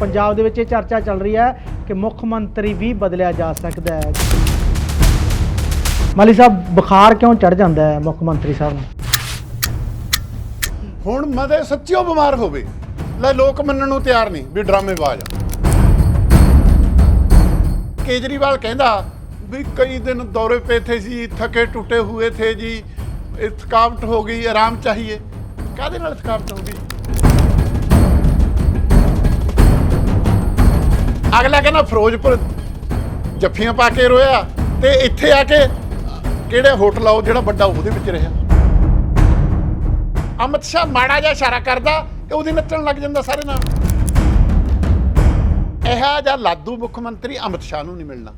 ਪੰਜਾਬ ਦੇ ਵਿੱਚ ਇਹ ਚਰਚਾ ਚੱਲ ਰਹੀ ਹੈ ਕਿ ਮੁੱਖ ਮੰਤਰੀ ਵੀ ਬਦਲਿਆ ਜਾ ਸਕਦਾ ਹੈ। ਮਾਲੀ ਸਾਹਿਬ, ਬੁਖਾਰ ਕਿਉਂ ਚੜ ਜਾਂਦਾ ਹੈ ਮੁੱਖ ਮੰਤਰੀ ਸਾਹਿਬ ਨੂੰ? ਹੁਣ ਮਦੇ ਸੱਚਿਓ ਬਿਮਾਰ ਹੋਵੇ, ਲੈ ਲੋਕ ਮੰਨਣ ਨੂੰ ਤਿਆਰ ਨਹੀਂ ਵੀ ਡਰਾਮੇਬਾਜ਼ ਆ। ਕੇਜਰੀਵਾਲ ਕਹਿੰਦਾ ਵੀ ਕਈ ਦਿਨ ਦੌਰੇ ਪੇ ਥੇ ਜੀ, ਥਕੇ ਟੁੱਟੇ ਹੋਏ ਥੇ ਜੀ ਇਹ ਥਕਾਵਟ ਹੋ ਗਈ, ਆਰਾਮ ਚਾਹੀਏ। ਕਾਹਦੇ ਨਾਲ ਥਕਾਵਟ ਹੋ ਗਈ? ਅਗਲਾ ਕਹਿੰਦਾ ਫਿਰੋਜ਼ਪੁਰ ਜੱਫੀਆਂ ਪਾ ਕੇ ਰੋਇਆ ਤੇ ਇੱਥੇ ਆ ਕੇ ਕਿਹੜੇ ਹੋਟਲ ਆ ਉਹ ਜਿਹੜਾ ਵੱਡਾ ਉਹਦੇ ਵਿੱਚ ਰਿਹਾ। ਅਮਿਤ ਸ਼ਾਹ ਮਾੜਾ ਜਿਹਾ ਇਸ਼ਾਰਾ ਕਰਦਾ ਤੇ ਉਹਦੀ ਨੱਚਣ ਲੱਗ ਜਾਂਦਾ ਸਾਰੇ ਨਾਲ। ਇਹੋ ਜਿਹਾ ਲਾਦੂ ਮੁੱਖ ਮੰਤਰੀ ਅਮਿਤ ਸ਼ਾਹ ਨੂੰ ਨਹੀਂ ਮਿਲਣਾ।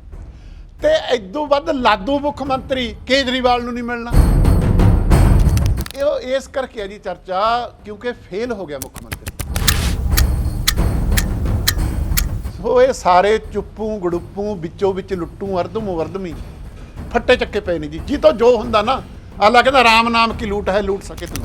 ਤੇ ਇਦੋਂ ਵੱਧ ਲਾਦੂ ਮੁੱਖ ਮੰਤਰੀ ਕੇਜਰੀਵਾਲ ਨੂੰ ਨਹੀਂ ਮਿਲਣਾ। ਇਹ ਇਸ ਕਰਕੇ ਹੈ ਜੀ ਚਰਚਾ, ਕਿਉਂਕਿ ਫੇਲ ਹੋ ਗਿਆ ਮੁੱਖ ਮੰਤਰੀ। ਸੋ ਇਹ ਸਾਰੇ ਚੁੱਪੂ ਗੜੁੱਪੂ, ਵਿੱਚੋਂ ਵਿੱਚ ਲੁੱਟੂ ਅਰਦਮ ਵਰਦਮੀ। ਫੱਟੇ ਚੱਕੇ ਪਏ ਨੇ ਜੀ। ਜੀ ਤੋਂ ਜੋ ਹੁੰਦਾ ਨਾ, ਅੱਲਾ ਕਹਿੰਦਾ ਰਾਮ ਨਾਮ ਕੀ ਲੂਟ ਹੈ, ਲੂਟ ਸਕੇ ਤੂੰ।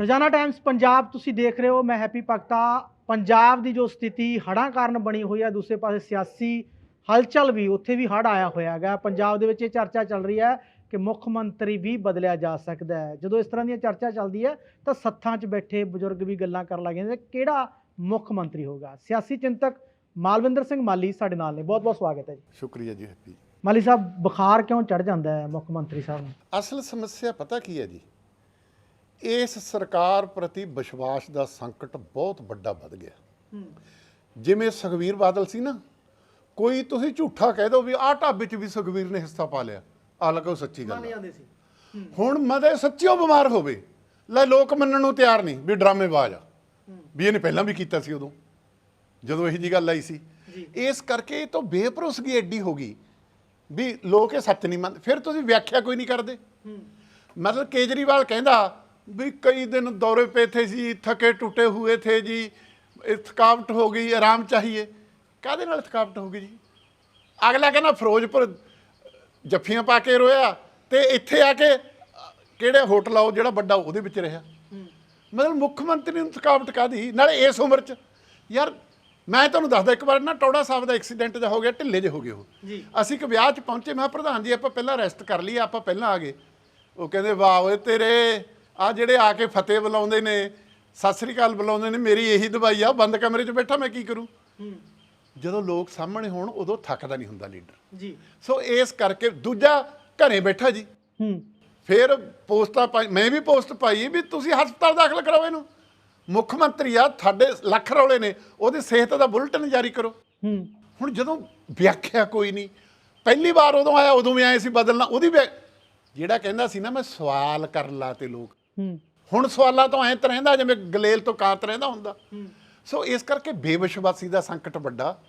ਰੋਜ਼ਾਨਾ ਟਾਈਮਸ ਪੰਜਾਬ, ਤੁਸੀਂ ਦੇਖ ਰਹੇ ਹੋ, ਮੈਂ ਹੈਪੀ ਭਗਤਾ। ਪੰਜਾਬ ਦੀ ਜੋ ਸਥਿਤੀ, ਹੜ੍ਹਾਂ ਕਾਰਨ ਬਣੀ ਹੋਈ ਹੈ, ਦੂਸਰੇ ਪਾਸੇ ਸਿਆਸੀ ਹਲਚਲ ਵੀ, ਉੱਥੇ ਵੀ ਹੜ੍ਹ ਆਇਆ ਹੋਇਆ ਹੈਗਾ। ਪੰਜਾਬ ਦੇ ਵਿੱਚ ਇਹ ਚਰਚਾ ਚੱਲ ਰਹੀ ਹੈ ਕਿ ਮੁੱਖ ਮੰਤਰੀ ਵੀ ਬਦਲਿਆ ਜਾ ਸਕਦਾ ਹੈ। ਜਦੋਂ ਇਸ ਤਰ੍ਹਾਂ ਦੀਆਂ ਚਰਚਾ ਚੱਲਦੀ ਹੈ ਤਾਂ ਸੱਥਾਂ 'ਚ ਬੈਠੇ ਬਜ਼ੁਰਗ ਵੀ ਗੱਲਾਂ ਕਰਨ ਲੱਗ ਜਾਂਦੇ ਕਿਹੜਾ ਮੁੱਖ ਮੰਤਰੀ ਹੋਗਾ ਸਿਆਸੀ ਚਿੰਤਕ ਮਾਲਵਿੰਦਰ ਸਿੰਘ ਮਾਲੀ ਸਾਡੇ ਨਾਲ ਨੇ। ਬਹੁਤ ਬਹੁਤ ਸਵਾਗਤ ਹੈ ਜੀ। ਸ਼ੁਕਰੀਆ ਜੀ ਹੈਪੀ ਮਾਲੀ ਸਾਹਿਬ ਬੁਖਾਰ ਕਿਉਂ ਚੜ ਜਾਂਦਾ ਹੈ ਮੁੱਖ ਮੰਤਰੀ ਸਾਹਿਬ ਨੂੰ? ਅਸਲ ਸਮੱਸਿਆ ਪਤਾ ਕੀ ਹੈ ਜੀ? ਇਸ ਸਰਕਾਰ ਪ੍ਰਤੀ ਵਿਸ਼ਵਾਸ ਦਾ ਸੰਕਟ ਬਹੁਤ ਵੱਡਾ ਵੱਧ ਗਿਆ। ਜਿਵੇਂ ਸੁਖਵੀਰ ਬਾਦਲ ਸੀ ਨਾ ਕੋਈ ਤੁਸੀਂ ਝੂਠਾ ਕਹਿ ਦਿਓ ਵੀ ਆਹ ਢਾਬੇ 'ਚ ਵੀ ਸੁਖਵੀਰ ਨੇ ਹਿੱਸਾ ਪਾ ਲਿਆ। ਆ ਲੱਗੋ ਸੱਚੀ ਗੱਲ ਹੈ। ਜਾਂਦੇ ਸੀ। ਹੁਣ ਮਦੇ ਸੱਚਿਓ ਬਿਮਾਰ ਹੋਵੇ ਲੈ ਲੋਕ ਮੰਨਣ ਨੂੰ ਤਿਆਰ ਨਹੀਂ ਵੀ ਡਰਾਮੇਬਾਜ਼ ਆ। ਵੀ ਇਹਨੇ ਪਹਿਲਾਂ ਵੀ ਕੀਤਾ ਸੀ ਉਦੋਂ ਜਦੋਂ ਇਹੀ ਜੀ ਗੱਲ ਆਈ ਸੀ। ਇਸ ਕਰਕੇ ਇਹ ਤੋਂ ਬੇਭਰੋਸਗੀ ਐਡੀ ਹੋ ਗਈ ਵੀ ਲੋਕ ਇਹ ਸੱਚ ਨਹੀਂ ਮੰਨਦੇ। ਫਿਰ ਤੁਸੀਂ ਵਿਆਖਿਆ ਕੋਈ ਨਹੀਂ ਕਰਦੇ। ਮਤਲਬ ਕੇਜਰੀਵਾਲ ਕਹਿੰਦਾ ਵੀ ਕਈ ਦਿਨ ਦੌਰੇ ਪੇ ਥੇ ਜੀ ਥਕੇ ਟੁੱਟੇ ਹੋਏ ਥੇ ਜੀ ਇਹ ਥਕਾਵਟ ਹੋ ਗਈ ਆਰਾਮ ਚਾਹੀਏ। ਕਾਹਦੇ ਨਾਲ ਥਕਾਵਟ ਹੋ ਗਈ ਜੀ? ਅਗਲਾ ਕਹਿੰਦਾ ਫਿਰੋਜ਼ਪੁਰ ਜੱਫੀਆਂ ਪਾ ਕੇ ਰੋਇਆ ਤੇ ਇੱਥੇ ਆ ਕੇ ਕਿਹੜੇ ਹੋਟਲ ਆਓ ਜਿਹੜਾ ਵੱਡਾ ਉਹਦੇ ਵਿੱਚ ਰਿਹਾ। ਮਤਲਬ ਮੁੱਖ ਮੰਤਰੀ ਨੂੰ ਥਕਾਵਟ ਕਾਦੀ ਨਾਲੇ ਇਸ ਉਮਰ 'ਚ ਯਾਰ ਮੈਂ ਤੁਹਾਨੂੰ ਦੱਸਦਾ ਇੱਕ ਵਾਰ ਨਾ ਟੌੜਾ ਸਾਹਿਬ ਦਾ ਐਕਸੀਡੈਂਟ ਜਿਹਾ ਹੋ ਗਿਆ ਢਿੱਲੇ ਜਿਹੇ ਹੋ ਗਏ ਉਹ। ਅਸੀਂ ਇੱਕ ਵਿਆਹ 'ਚ ਪਹੁੰਚੇ ਮੈਂ ਪ੍ਰਧਾਨ ਜੀ ਆਪਾਂ ਪਹਿਲਾਂ ਰੈਸਟ ਕਰ ਲਈ ਆਪਾਂ ਪਹਿਲਾਂ ਆ ਗਏ। ਉਹ ਕਹਿੰਦੇ ਵਾਹ ਓਏ ਤੇਰੇ ਆ ਜਿਹੜੇ ਆ ਕੇ ਫਤਿਹ ਬੁਲਾਉਂਦੇ ਨੇ ਸਤਿ ਸ੍ਰੀ ਅਕਾਲ ਬੁਲਾਉਂਦੇ ਨੇ ਮੇਰੀ ਇਹੀ ਦਵਾਈ ਆ ਬੰਦ ਕਮਰੇ 'ਚ ਬੈਠਾ ਮੈਂ ਕੀ ਕਰੂੰ? ਜਦੋਂ ਲੋਕ ਸਾਹਮਣੇ ਹੋਣ ਉਦੋਂ ਥੱਕਦਾ ਨਹੀਂ ਹੁੰਦਾ ਲੀਡਰ। ਜੀ। ਸੋ ਇਸ ਕਰਕੇ ਦੂਜਾ ਘਰੇ ਬੈਠਾ ਜੀ। ਹੂੰ। ਫਿਰ ਪੋਸਟਾਂ ਪਾਈ ਮੈਂ ਵੀ ਪੋਸਟ ਪਾਈ ਵੀ ਤੁਸੀਂ ਹਸਪਤਾਲ ਦਾਖਲ ਕਰਾਓ ਇਹਨੂੰ। ਮੁੱਖ ਮੰਤਰੀ ਆ ਤੁਹਾਡੇ ਲੱਖ ਰੌਲੇ ਨੇ ਉਹਦੀ ਸਿਹਤ ਦਾ ਬੁਲੇਟਿਨ ਜਾਰੀ ਕਰੋ। ਹੂੰ। ਹੁਣ ਜਦੋਂ ਵਿਆਖਿਆ ਕੋਈ ਨਹੀਂ ਪਹਿਲੀ ਵਾਰ ਉਦੋਂ ਆਇਆ ਉਦੋਂ ਵੀ ਆਏ ਸੀ ਬਦਲਣਾ ਉਹਦੀ ਜਿਹੜਾ ਕਹਿੰਦਾ ਸੀ ਨਾ ਮੈਂ ਸਵਾਲ ਕਰ ਲਾ ਤੇ ਲੋਕ। ਹੂੰ। ਹੁਣ ਸਵਾਲਾਂ ਤੋਂ ਐਂ ਤਰਹਿੰਦਾ ਜਿਵੇਂ ਗਲੇਲ ਤੋਂ ਕਾਤ ਰਹਿੰਦਾ ਹੁੰਦਾ। ਸੋ ਇਸ ਕਰਕੇ ਬੇਵਿਸ਼ਵਾਸੀ ਦਾ ਸੰਕਟ ਵੱਡਾ।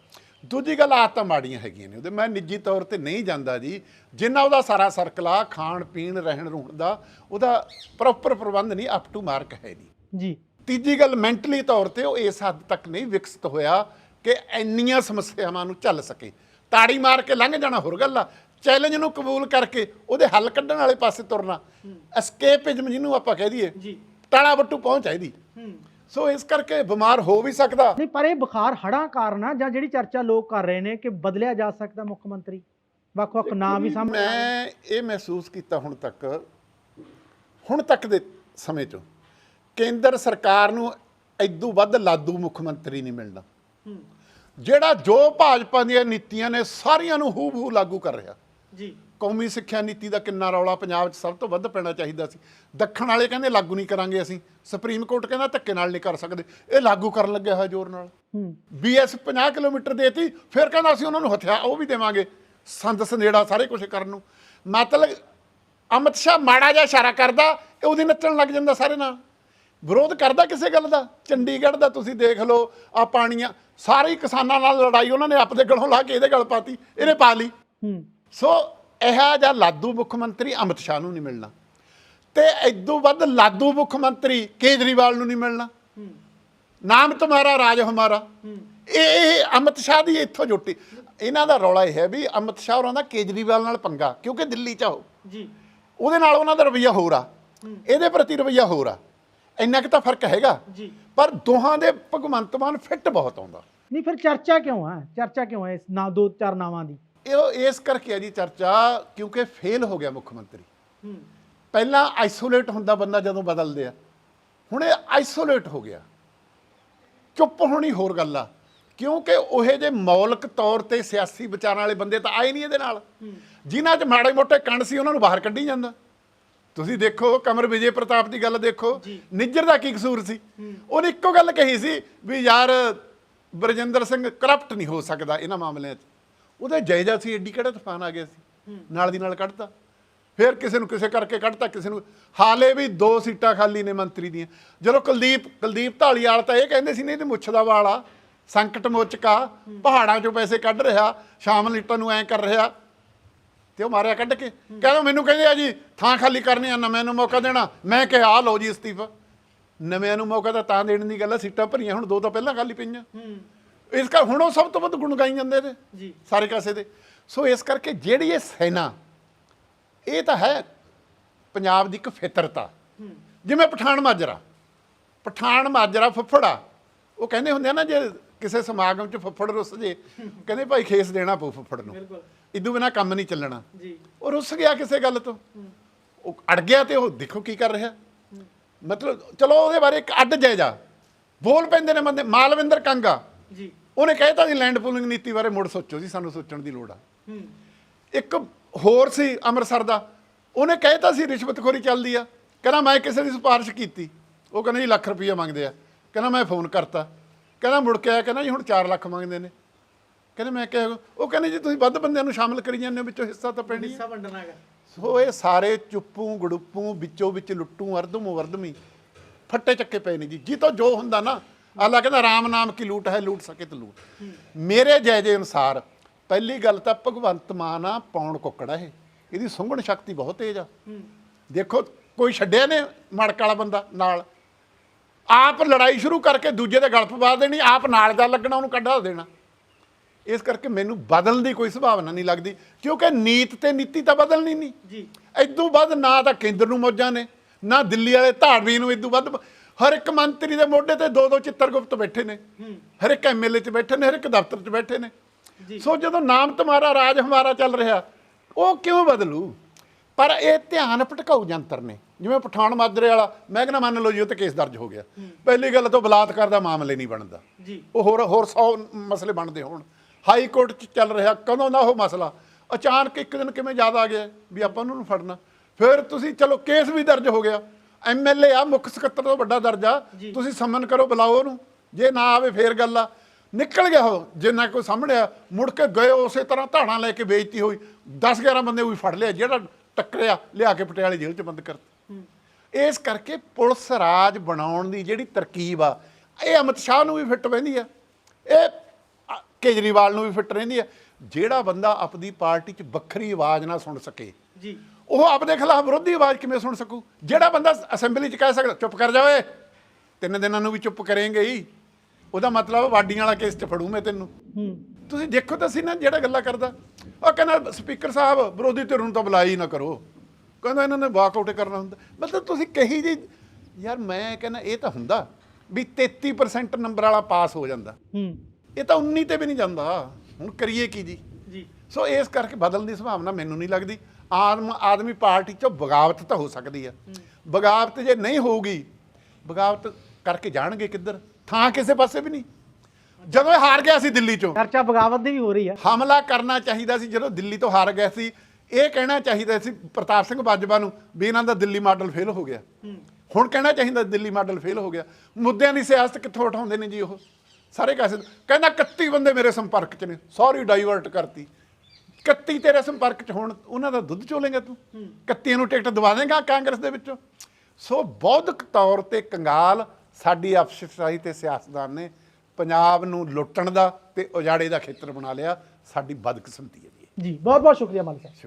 ਦੂਜੀ ਗੱਲ ਆਦਤਾਂ ਮਾੜੀਆਂ ਹੈਗੀਆਂ ਨੇ। ਉਹਦੇ ਮੈਂ ਨਿੱਜੀ ਤੌਰ ਤੇ ਨਹੀਂ ਜਾਂਦਾ ਜੀ। ਜਿੰਨਾ ਉਹਦਾ ਸਾਰਾ ਸਰਕਲ ਆ ਖਾਣ ਪੀਣ ਰਹਿਣ ਰੂਹਣ ਦਾ ਉਹਦਾ ਪ੍ਰੋਪਰ ਪ੍ਰਬੰਧ ਨਹੀਂ ਅਪ ਟੂ ਮਾਰਕ ਹੈ ਨਹੀਂ। ਜੀ। ਤੀਜੀ ਗੱਲ ਮੈਂਟਲੀ ਤੌਰ ਤੇ ਉਹ ਇਸ ਹੱਦ ਤੱਕ ਨਹੀਂ ਵਿਕਸਿਤ ਹੋਇਆ ਕਿ ਇੰਨੀਆਂ ਸਮੱਸਿਆਵਾਂ ਨੂੰ ਝੱਲ ਸਕੇ। ਤਾੜੀ ਮਾਰ ਕੇ ਲੰਘ ਜਾਣਾ ਹੋਰ ਗੱਲ ਆ। ਚੈਲੰਜ ਨੂੰ ਕਬੂਲ ਕਰਕੇ ਉਹਦੇ ਹੱਲ ਕੱਢਣ ਵਾਲੇ ਪਾਸੇ ਤੁਰਨਾ। ਐਸਕੇਪਿਜ਼ਮ ਜਿਹਨੂੰ ਆਪਾਂ ਕਹਿ ਦਈਏ। ਜੀ। ਟਾਲਾ ਬੱਟੂ ਪਹੁੰਚ ਹੂੰ। ਸੋ ਇਸ ਕਰਕੇ ਬਿਮਾਰ ਹੋ ਵੀ ਸਕਦਾ। ਨਹੀਂ ਪਰ ਇਹ ਬੁਖਾਰ ਹੜਾਂ ਕਾਰਨ ਆ ਜਾਂ ਜਿਹੜੀ ਚਰਚਾ ਲੋਕ ਕਰ ਰਹੇ ਨੇ ਕਿ ਬਦਲਿਆ ਜਾ ਸਕਦਾ ਮੁੱਖ ਮੰਤਰੀ। ਵੱਖ-ਵੱਖ ਨਾਮ ਵੀ ਸਾਹਮਣੇ। ਮੈਂ ਇਹ ਮਹਿਸੂਸ ਕੀਤਾ ਹੁਣ ਤੱਕ ਹੁਣ ਤੱਕ ਦੇ ਸਮੇਂ 'ਚ। ਕੇਂਦਰ ਸਰਕਾਰ ਨੂੰ ਐਦੂ ਵੱਧ ਲਾਦੂ ਮੁੱਖ ਮੰਤਰੀ ਨਹੀਂ ਮਿਲਣਾ। ਜਿਹੜਾ ਜੋ ਭਾਜਪਾ ਦੀਆਂ ਨੀਤੀਆਂ ਨੇ ਸਾਰੀਆਂ ਨੂੰ ਹੂ ਬਹੂ ਲਾਗੂ ਕਰ ਰਿਹਾ। ਜੀ। ਕੌਮੀ ਸਿੱਖਿਆ ਨੀਤੀ ਦਾ ਕਿੰਨਾ ਰੌਲਾ ਪੰਜਾਬ 'ਚ ਸਭ ਤੋਂ ਵੱਧ ਪੈਣਾ ਚਾਹੀਦਾ ਸੀ। ਦੱਖਣ ਵਾਲੇ ਕਹਿੰਦੇ ਲਾਗੂ ਨਹੀਂ ਕਰਾਂਗੇ ਅਸੀਂ। ਸੁਪਰੀਮ ਕੋਰਟ ਕਹਿੰਦਾ ਧੱਕੇ ਨਾਲ ਨਹੀਂ ਕਰ ਸਕਦੇ। ਇਹ ਲਾਗੂ ਕਰਨ ਲੱਗਿਆ ਹੋਇਆ ਜ਼ੋਰ ਨਾਲ। ਬੀਐਸ 50 ਕਿਲੋਮੀਟਰ ਦੇਤੀ ਫਿਰ ਕਹਿੰਦਾ ਅਸੀਂ ਉਹਨਾਂ ਨੂੰ ਹਥਿਆਰ ਉਹ ਵੀ ਦੇਵਾਂਗੇ। ਸੰਦ ਸੰਦੇੜਾ ਸਾਰੇ ਕੁਝ ਕਰਨ ਨੂੰ। ਮਤਲਬ ਅਮਿਤ ਸ਼ਾਹ ਮਾੜਾ ਜਿਹਾ ਇਸ਼ਾਰਾ ਕਰਦਾ ਇਹ ਉਹਦੀ ਨੱਚਣ ਲੱਗ ਜਾਂਦਾ ਸਾਰੇ ਨਾਲ। ਵਿਰੋਧ ਕਰਦਾ ਕਿਸੇ ਗੱਲ ਦਾ? ਚੰਡੀਗੜ੍ਹ ਦਾ ਤੁਸੀਂ ਦੇਖ ਲਓ ਆ ਪਾਣੀਆਂ ਸਾਰੇ ਕਿਸਾਨਾਂ ਨਾਲ ਲੜਾਈ ਉਹਨਾਂ ਨੇ ਆਪਦੇ ਗਲੋਂ ਲਾ ਕੇ ਇਹਦੇ ਗਲ ਪਾਤੀ ਇਹਨੇ ਪਾ ਲਈ। ਹੂੰ। ਸੋ ਇਹ ਜਿਹਾ ਲਾਦੂ ਮੁੱਖ ਮੰਤਰੀ ਅਮਿਤ ਸ਼ਾਹ ਨੂੰ ਨਹੀਂ ਮਿਲਣਾ। ਤੇ ਇਦੋਂ ਵੱਧ ਲਾਦੂ ਮੁੱਖ ਮੰਤਰੀ ਕੇਜਰੀਵਾਲ ਨੂੰ ਨਹੀਂ ਮਿਲਣਾ। ਨਾਮ ਤੁਹਾਰਾ ਰਾਜ ਹਮਾਰਾ ਇਹ ਇਹ ਅਮਿਤ ਸ਼ਾਹ ਦੀ ਇੱਥੋਂ ਜੁੱਟੀ। ਇਹਨਾਂ ਦਾ ਰੌਲਾ ਇਹ ਹੈ ਵੀ ਅਮਿਤ ਸ਼ਾਹ ਹੋਰਾਂ ਦਾ ਕੇਜਰੀਵਾਲ ਨਾਲ ਪੰਗਾ ਕਿਉਂਕਿ ਦਿੱਲੀ ਚ ਆ ਉਹ। ਜੀ। ਉਹਦੇ ਨਾਲ ਉਹਨਾਂ ਦਾ ਰਵਈਆ ਹੋਰ ਆ। ਇਹਦੇ ਪ੍ਰਤੀ ਰਵਈਆ ਹੋਰ ਆ। ਇੰਨਾ ਕੁ ਤਾਂ ਫ਼ਰਕ ਹੈਗਾ। ਜੀ। ਪਰ ਦੋਹਾਂ ਦੇ ਭਗਵੰਤ ਮਾਨ ਫਿੱਟ ਬਹੁਤ ਆਉਂਦਾ। ਨਹੀਂ ਫਿਰ ਚਰਚਾ ਕਿਉਂ ਹੈ ਚਰਚਾ ਕਿਉਂ ਹੈ ਇਸ ਨਾ ਦੋ ਚਾਰ ਨਾਵਾਂ ਦੀ? ਇਹ ਇਸ ਕਰਕੇ ਆ ਜੀ ਚਰਚਾ ਕਿਉਂਕਿ ਫੇਲ ਹੋ ਗਿਆ ਮੁੱਖ ਮੰਤਰੀ। ਹੂੰ। ਪਹਿਲਾਂ ਆਈਸੋਲੇਟ ਹੁੰਦਾ ਬੰਦਾ ਜਦੋਂ ਬਦਲਦੇ ਆ। ਹੁਣ ਇਹ ਆਈਸੋਲੇਟ ਹੋ ਗਿਆ। ਚੁੱਪ ਹੋਣੀ ਹੋਰ ਗੱਲ ਆ। ਕਿਉਂਕਿ ਉਹੇ ਜੇ ਮੌਲਿਕ ਤੌਰ ਤੇ ਸਿਆਸੀ ਵਿਚਾਰਾਂ ਵਾਲੇ ਬੰਦੇ ਤਾਂ ਆਏ ਨਹੀਂ ਇਹਦੇ ਨਾਲ। ਜਿਨ੍ਹਾਂ 'ਚ ਮਾੜੇ ਮੋਟੇ ਕੰਡ ਸੀ ਉਹਨਾਂ ਨੂੰ ਬਾਹਰ ਕੱਢੀ ਜਾਂਦਾ। ਤੁਸੀਂ ਦੇਖੋ ਕਮਰ ਵਿਜੇ ਪ੍ਰਤਾਪ ਦੀ ਗੱਲ ਦੇਖੋ। ਨਿੱਜਰ ਦਾ ਕੀ ਕਸੂਰ ਸੀ? ਉਹਨੇ ਇੱਕੋ ਗੱਲ ਕਹੀ ਸੀ ਵੀ ਯਾਰ ਬਰਜਿੰਦਰ ਸਿੰਘ ਕਰਪਟ ਨਹੀਂ ਹੋ ਸਕਦਾ ਇਹਨਾਂ ਮਾਮਲਿਆਂ 'ਚ। ਉਹਦਾ ਜਾਇਜ਼ਾ ਸੀ ਐਡੀ ਕਿਹੜਾ ਤੂਫਾਨ ਆ ਗਿਆ ਸੀ। ਨਾਲ ਦੀ ਨਾਲ ਕੱਢਤਾ। ਫਿਰ ਕਿਸੇ ਨੂੰ ਕਿਸੇ ਕਰਕੇ ਕੱਢਤਾ, ਕਿਸੇ ਨੂੰ ਹਾਲੇ ਵੀ ਦੋ ਸੀਟਾਂ ਖਾਲੀ ਨੇ ਮੰਤਰੀ ਦੀਆਂ। ਜਦੋਂ ਕੁਲਦੀਪ ਕੁਲਦੀਪ ਢਾਲੀਵਾਲ ਤਾਂ ਇਹ ਕਹਿੰਦੇ ਸੀ, ਨਹੀਂ, ਤੇ ਮੁੱਛ ਦਾ ਵਾਲ ਆ, ਸੰਕਟ ਮੋਚਕਾ ਪਹਾੜਾਂ 'ਚੋਂ ਪੈਸੇ ਕੱਢ ਰਿਹਾ, ਸ਼ਾਮ ਲੀਟਾਂ ਨੂੰ ਐ ਕਰ ਰਿਹਾ। ਤੇ ਉਹ ਮਾਰਿਆ ਕੱਢ ਕੇ। ਕਹਿੰਦਾ, ਮੈਨੂੰ ਕਹਿੰਦੇ ਆ ਜੀ, ਥਾਂ ਖਾਲੀ ਕਰਨੀ ਆ ਨਵੇਂ ਨੂੰ ਮੌਕਾ ਦੇਣਾ। ਮੈਂ ਕਿਹਾ ਆ ਲਓ ਜੀ ਅਸਤੀਫਾ। ਨਵਿਆਂ ਨੂੰ ਮੌਕਾ ਤਾਂ ਤਾਂ ਦੇਣ ਦੀ ਗੱਲ ਆ, ਸੀਟਾਂ ਭਰੀਆਂ, ਹੁਣ ਦੋ ਤਾਂ ਪਹਿਲਾਂ ਖਾਲੀ ਪਈਆਂ। ਇਸ ਕਰ ਹੁਣ ਉਹ ਸਭ ਤੋਂ ਵੱਧ ਗੁਣ ਗਾਈ ਜਾਂਦੇ ਨੇ ਜੀ। ਸਾਰੇ ਕਾਸੇ ਦੇ। ਸੋ ਇਸ ਕਰਕੇ ਜਿਹੜੀ ਇਹ ਸੈਨਾ ਇਹ ਤਾਂ ਹੈ ਪੰਜਾਬ ਦੀ ਇੱਕ ਫਿਤਰਤਾ। ਜਿਵੇਂ ਪਠਾਨ ਮਾਜਰਾ ਪਠਾਨ ਮਾਜਰਾ ਫੁੱਫੜਾ ਉਹ ਕਹਿੰਦੇ ਹੁੰਦੇ ਆ ਨਾ ਜੇ ਕਿਸੇ ਸਮਾਗਮ 'ਚ ਫੁੱਫੜ ਰੁੱਸ ਜੇ ਕਹਿੰਦੇ ਭਾਈ ਖੇਸ ਦੇਣਾ ਪਊ ਫੁੱਫੜ ਨੂੰ। ਬਿਲਕੁਲ। ਇਦੋਂ ਬਿਨਾ ਕੰਮ ਨਹੀਂ ਚੱਲਣਾ। ਜੀ। ਉਹ ਰੁੱਸ ਗਿਆ ਕਿਸੇ ਗੱਲ ਤੋਂ। ਉਹ ਅੜ ਗਿਆ ਤੇ ਉਹ ਦੇਖੋ ਕੀ ਕਰ ਰਿਹਾ। ਮਤਲਬ ਚਲੋ ਉਹਦੇ ਬਾਰੇ ਇੱਕ ਅੱਡ ਜਾਇਜ਼ਾ ਬੋਲ ਪੈਂਦੇ ਨੇ ਬੰਦੇ ਮਾਲਵਿੰਦਰ ਕੰਗਾ। ਜੀ। ਉਹਨੇ ਕਹਿਤਾ ਜੀ ਲੈਂਡ ਪੂਲਿੰਗ ਨੀਤੀ ਬਾਰੇ ਮੁੜ ਸੋਚੋ ਜੀ ਸਾਨੂੰ ਸੋਚਣ ਦੀ ਲੋੜ ਆ। ਇੱਕ ਹੋਰ ਸੀ ਅੰਮ੍ਰਿਤਸਰ ਦਾ ਉਹਨੇ ਕਹਿਤਾ ਸੀ ਰਿਸ਼ਵਤਖੋਰੀ ਚੱਲਦੀ ਆ। ਕਹਿੰਦਾ ਮੈਂ ਕਿਸੇ ਦੀ ਸਿਫਾਰਿਸ਼ ਕੀਤੀ। ਉਹ ਕਹਿੰਦਾ ਜੀ ਲੱਖ ਰੁਪਈਆ ਮੰਗਦੇ ਆ। ਕਹਿੰਦਾ ਮੈਂ ਫੋਨ ਕਰਤਾ। ਕਹਿੰਦਾ ਮੁੜ ਕੇ ਆਇਆ ਕਹਿੰਦਾ ਜੀ ਹੁਣ 4 ਲੱਖ ਮੰਗਦੇ ਨੇ। ਕਹਿੰਦੇ ਮੈਂ ਕਿਹਾ ਉਹ ਕਹਿੰਦੇ ਜੀ ਤੁਸੀਂ ਵੱਧ ਬੰਦਿਆਂ ਨੂੰ ਸ਼ਾਮਲ ਕਰੀ ਜਾਂਦੇ ਹੋ ਵਿੱਚੋਂ ਹਿੱਸਾ ਤਾਂ ਪੈਣੀ ਹਿੱਸਾ ਵੰਡਣਾ ਹੈਗਾ। ਸੋ ਇਹ ਸਾਰੇ ਚੁੱਪੂ ਗੜੁੱਪੂ ਵਿੱਚੋਂ ਵਿੱਚ ਲੁੱਟੂ ਅਰਦਮੂ ਵਰਦਮੀ ਫੱਟੇ ਚੱਕੇ ਪਏ ਨੇ ਜੀ। ਜੀ ਤਾਂ ਜੋ ਹੁੰਦਾ ਨਾ ਅੱਲਾ ਕਹਿੰਦਾ ਰਾਮ ਨਾਮ ਕੀ ਲੂਟ ਹੈ ਲੂਟ ਸਕੇ ਤਾਂ ਲੂਟ। ਮੇਰੇ ਜਾਇਜ਼ੇ ਅਨੁਸਾਰ ਪਹਿਲੀ ਗੱਲ ਤਾਂ ਭਗਵੰਤ ਮਾਨ ਆ ਪੌਣ ਕੁੱਕੜਾ ਇਹ। ਇਹਦੀ ਸੁੰਘਣ ਸ਼ਕਤੀ ਬਹੁਤ ਤੇਜ਼ ਆ। ਦੇਖੋ ਕੋਈ ਛੱਡਿਆ ਨੇ ਮੜਕ ਵਾਲਾ ਬੰਦਾ ਨਾਲ। ਆਪ ਲੜਾਈ ਸ਼ੁਰੂ ਕਰਕੇ ਦੂਜੇ ਦੇ ਗਲ ਪਵਾ ਦੇਣੀ ਆਪ ਨਾਲ ਜਾ ਲੱਗਣਾ ਉਹਨੂੰ ਕੱਢਾ ਦੇਣਾ। ਇਸ ਕਰਕੇ ਮੈਨੂੰ ਬਦਲਣ ਦੀ ਕੋਈ ਸੰਭਾਵਨਾ ਨਹੀਂ ਲੱਗਦੀ ਕਿਉਂਕਿ ਨੀਤ ਤੇ ਨੀਤੀ ਤਾਂ ਬਦਲਣੀ ਨਹੀਂ। ਜੀ। ਇਦੋਂ ਵੱਧ ਨਾ ਤਾਂ ਕੇਂਦਰ ਨੂੰ ਮੌਜਾਂ ਨੇ ਨਾ ਦਿੱਲੀ ਵਾਲੇ ਧਾੜਵੀ ਨੂੰ ਇਦੋਂ ਵੱਧ ਹਰ ਇੱਕ ਮੰਤਰੀ ਦੇ ਮੋਢੇ ਤੇ ਦੋ ਦੋ ਚਿੱਤਰਗੁਪਤ ਬੈਠੇ ਨੇ। ਹਰ ਇੱਕ ਐਮਐਲਏ 'ਚ ਬੈਠੇ ਨੇ ਹਰ ਇੱਕ ਦਫ਼ਤਰ 'ਚ ਬੈਠੇ ਨੇ। ਸੋ ਜਦੋਂ ਨਾਮ ਤੁਹਾਡਾ ਰਾਜ ਹਮਾਰਾ ਚੱਲ ਰਿਹਾ ਉਹ ਕਿਉਂ ਬਦਲੂ? ਪਰ ਇਹ ਧਿਆਨ ਭਟਕਾਊ ਜੰਤਰ ਨੇ। ਜਿਵੇਂ ਪਠਾਨ ਮਾਜਰੇ ਵਾਲਾ ਮੈਂ ਕਹਿੰਦਾ ਮੰਨ ਲਓ ਜੀ ਉਹ ਤੇ ਕੇਸ ਦਰਜ ਹੋ ਗਿਆ। ਪਹਿਲੀ ਗੱਲ ਤਾਂ ਬਲਾਤਕਾਰ ਦਾ ਮਾਮਲੇ ਨਹੀਂ ਬਣਦਾ। ਉਹ ਹੋਰ ਹੋਰ 100 ਮਸਲੇ ਬਣਦੇ ਹੋਣ। ਹਾਈ ਕੋਰਟ 'ਚ ਚੱਲ ਰਿਹਾ ਕਦੋਂ ਦਾ ਉਹ ਮਸਲਾ? ਅਚਾਨਕ ਇੱਕ ਦਿਨ ਕਿਵੇਂ ਯਾਦ ਆ ਗਿਆ ਵੀ ਆਪਾਂ ਉਹਨਾਂ ਨੂੰ ਫੜਨਾ। ਫਿਰ ਤੁਸੀਂ ਚਲੋ ਕੇਸ ਵੀ ਦਰਜ ਹੋ ਗਿਆ। ਐਮਐਲਏ ਆ ਮੁੱਖ ਸਕੱਤਰ ਤੋਂ ਵੱਡਾ ਦਰਜਾ। ਤੁਸੀਂ ਸਮਨ ਕਰੋ ਬੁਲਾਓ ਉਹਨੂੰ। ਜੇ ਨਾ ਆਵੇ ਫੇਰ ਗੱਲ ਆ। ਨਿਕਲ ਗਿਆ ਉਹ ਜਿੰਨਾ ਕੋਈ ਸਾਹਮਣੇ ਆ ਮੁੜ ਕੇ ਗਏ ਉਸੇ ਤਰ੍ਹਾਂ ਧਾਣਾ ਲੈ ਕੇ ਬੇਇੱਜ਼ਤੀ ਹੋਈ। 10 11 ਬੰਦੇ ਉਹੀ ਫੜ ਲਿਆ ਜਿਹੜਾ ਟੱਕਰਿਆ ਲਿਆ ਕੇ ਪਟਿਆਲੇ ਜੇਲ੍ਹ 'ਚ ਬੰਦ ਕਰਤਾ। ਇਸ ਕਰਕੇ ਪੁਲਿਸ ਰਾਜ ਬਣਾਉਣ ਦੀ ਜਿਹੜੀ ਤਰਕੀਬ ਆ ਇਹ ਅਮਿਤ ਸ਼ਾਹ ਨੂੰ ਵੀ ਫਿੱਟ ਬਹਿੰਦੀ ਆ। ਇਹ ਕੇਜਰੀਵਾਲ ਨੂੰ ਵੀ ਫਿੱਟ ਰਹਿੰਦੀ ਆ। ਜਿਹੜਾ ਬੰਦਾ ਆਪਣੀ ਪਾਰਟੀ 'ਚ ਵੱਖਰੀ ਆਵਾਜ਼ ਨਾ ਸੁਣ ਸਕੇ। ਜੀ। ਉਹ ਆਪਦੇ ਖਿਲਾਫ ਵਿਰੋਧੀ ਆਵਾਜ਼ ਕਿਵੇਂ ਸੁਣ ਸਕੂ? ਜਿਹੜਾ ਬੰਦਾ ਅਸੈਂਬਲੀ 'ਚ ਕਹਿ ਸਕਦਾ ਚੁੱਪ ਕਰ ਜਾ ਓਏ। ਤਿੰਨ ਦਿਨਾਂ ਨੂੰ ਵੀ ਚੁੱਪ ਕਰੇਂਗੇ ਹੀ। ਉਹਦਾ ਮਤਲਬ ਵਾਡੀਆਂ ਵਾਲਾ ਕੇਸ 'ਚ ਫੜੂ ਮੈਂ ਤੈਨੂੰ। ਤੁਸੀਂ ਦੇਖੋ ਤਾਂ ਸੀ ਨਾ ਜਿਹੜਾ ਗੱਲਾਂ ਕਰਦਾ। ਉਹ ਕਹਿੰਦਾ ਸਪੀਕਰ ਸਾਹਿਬ ਵਿਰੋਧੀ ਧਿਰ ਨੂੰ ਤਾਂ ਬੁਲਾਈ ਨਾ ਕਰੋ। ਕਹਿੰਦਾ ਇਹਨਾਂ ਨੇ ਵਾਕਆਊਟ ਕਰਨਾ ਹੁੰਦਾ। ਮਤਲਬ ਤੁਸੀਂ ਕਹੀ ਜੀ ਯਾਰ ਮੈਂ ਕਹਿੰਦਾ ਇਹ ਤਾਂ ਹੁੰਦਾ ਵੀ 33% ਨੰਬਰ ਵਾਲਾ ਪਾਸ ਹੋ ਜਾਂਦਾ। ਇਹ ਤਾਂ 19 ਤੇ ਵੀ ਨਹੀਂ ਜਾਂਦਾ। ਹੁਣ ਕਰੀਏ ਕੀ ਜੀ? ਜੀ। ਸੋ ਇਸ ਕਰਕੇ ਬਦਲਣ ਦੀ ਸੰਭਾਵਨਾ ਮੈਨੂੰ ਨਹੀਂ ਲੱਗਦੀ। ਆਦਮ ਆਦਮੀ ਪਾਰਟੀ ਚੋਂ ਬਗਾਵਤ ਤਾਂ ਹੋ ਸਕਦੀ ਆ ਬਗਾਵਤ ਜੇ ਨਹੀਂ ਹੋਊਗੀ ਬਗਾਵਤ ਕਰਕੇ ਜਾਣਗੇ ਕਿੱਧਰ? ਥਾਂ ਕਿਸੇ ਪਾਸੇ ਵੀ ਨਹੀਂ। ਜਦੋਂ ਇਹ ਹਾਰ ਗਿਆ ਸੀ ਦਿੱਲੀ ਚੋਂ। ਚਰਚਾ ਬਗਾਵਤ ਦੀ ਵੀ ਹੋ ਰਹੀ ਹੈ। ਹਮਲਾ ਕਰਨਾ ਚਾਹੀਦਾ ਸੀ ਜਦੋਂ ਦਿੱਲੀ ਤੋਂ ਹਾਰ ਗਿਆ ਸੀ। ਇਹ ਕਹਿਣਾ ਚਾਹੀਦਾ ਸੀ ਪ੍ਰਤਾਪ ਸਿੰਘ ਬਾਜਵਾ ਨੂੰ ਵੀ ਇਹਨਾਂ ਦਾ ਦਿੱਲੀ ਮਾਡਲ ਫੇਲ ਹੋ ਗਿਆ। ਹੁਣ ਕਹਿਣਾ ਚਾਹੀਦਾ ਦਿੱਲੀ ਮਾਡਲ ਫੇਲ ਹੋ ਗਿਆ। ਮੁੱਦਿਆਂ ਦੀ ਸਿਆਸਤ ਕਿੱਥੋਂ ਉਠਾਉਂਦੇ ਨੇ ਜੀ ਉਹ? ਸਾਰੇ ਕਾਸੇ ਕਹਿੰਦਾ 31 ਬੰਦੇ ਮੇਰੇ ਸੰਪਰਕ 'ਚ ਨੇ। ਸੌਰੀ ਡਾਈਵਰਟ ਕਰਤੀ। 31 ਤੇਰੇ ਸੰਪਰਕ 'ਚ ਹੋਣ ਉਹਨਾਂ ਦਾ ਦੁੱਧ ਚੋਲੇਗਾ ਤੂੰ? 31 ਨੂੰ ਟਿਕਟ ਦਵਾ ਦੇਗਾ ਕਾਂਗਰਸ ਦੇ ਵਿੱਚੋਂ? ਸੋ ਬੌਧਿਕ ਤੌਰ ਤੇ ਕੰਗਾਲ ਸਾਡੀ ਅਫਸਰਸ਼ਾਹੀ ਤੇ ਸਿਆਸਤਦਾਨ ਨੇ ਪੰਜਾਬ ਨੂੰ ਲੁੱਟਣ ਦਾ ਤੇ ਉਜਾੜੇ ਦਾ ਖੇਤਰ ਬਣਾ ਲਿਆ ਸਾਡੀ ਬਦਕਿਸਮਤੀ ਹੈ ਜੀ ਬਹੁਤ ਬਹੁਤ ਸ਼ੁਕਰੀਆ ਮਾਲੀ ਸਾਹਿਬ।